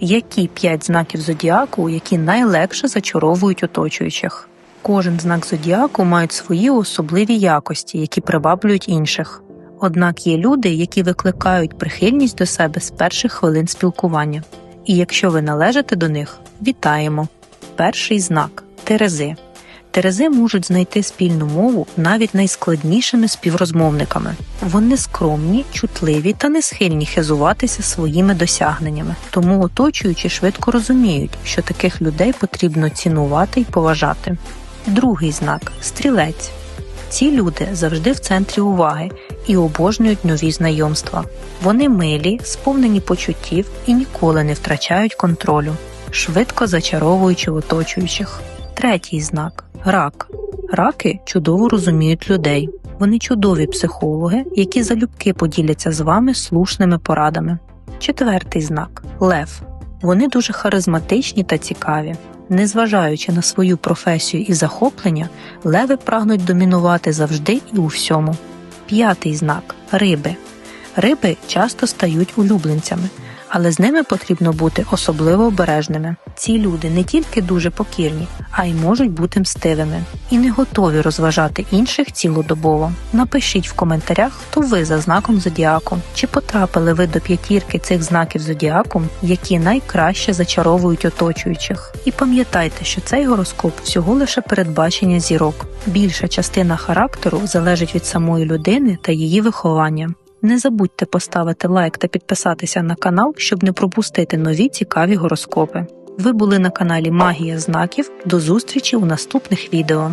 які п'ять знаків зодіаку, які найлегше зачаровують оточуючих. Кожен знак зодіаку мають свої особливі якості, які приваблюють інших. Однак є люди, які викликають прихильність до себе з перших хвилин спілкування. І якщо ви належите до них, вітаємо. Перший знак Терези. Терези можуть знайти спільну мову навіть найскладнішими співрозмовниками. Вони скромні, чутливі та не схильні хизуватися своїми досягненнями, тому оточуючі швидко розуміють, що таких людей потрібно цінувати й поважати. Другий знак стрілець. Ці люди завжди в центрі уваги і обожнюють нові знайомства. Вони милі, сповнені почуттів і ніколи не втрачають контролю, швидко зачаровуючи оточуючих. Третій знак рак. Раки чудово розуміють людей. Вони чудові психологи, які залюбки поділяться з вами слушними порадами. Четвертий знак лев. Вони дуже харизматичні та цікаві. Незважаючи на свою професію і захоплення, леви прагнуть домінувати завжди і у всьому. П'ятий знак риби. Риби часто стають улюбленцями, але з ними потрібно бути особливо обережними. Ці люди не тільки дуже покірні, а й можуть бути мстивими і не готові розважати інших цілодобово. Напишіть в коментарях, хто ви за знаком зодіаку, чи потрапили ви до п'ятірки цих знаків зодіаку, які найкраще зачаровують оточуючих. І пам'ятайте, що цей гороскоп всього лише передбачення зірок. Більша частина характеру залежить від самої людини та її виховання. Не забудьте поставити лайк та підписатися на канал, щоб не пропустити нові цікаві гороскопи. Ви були на каналі Магія знаків. До зустрічі у наступних відео.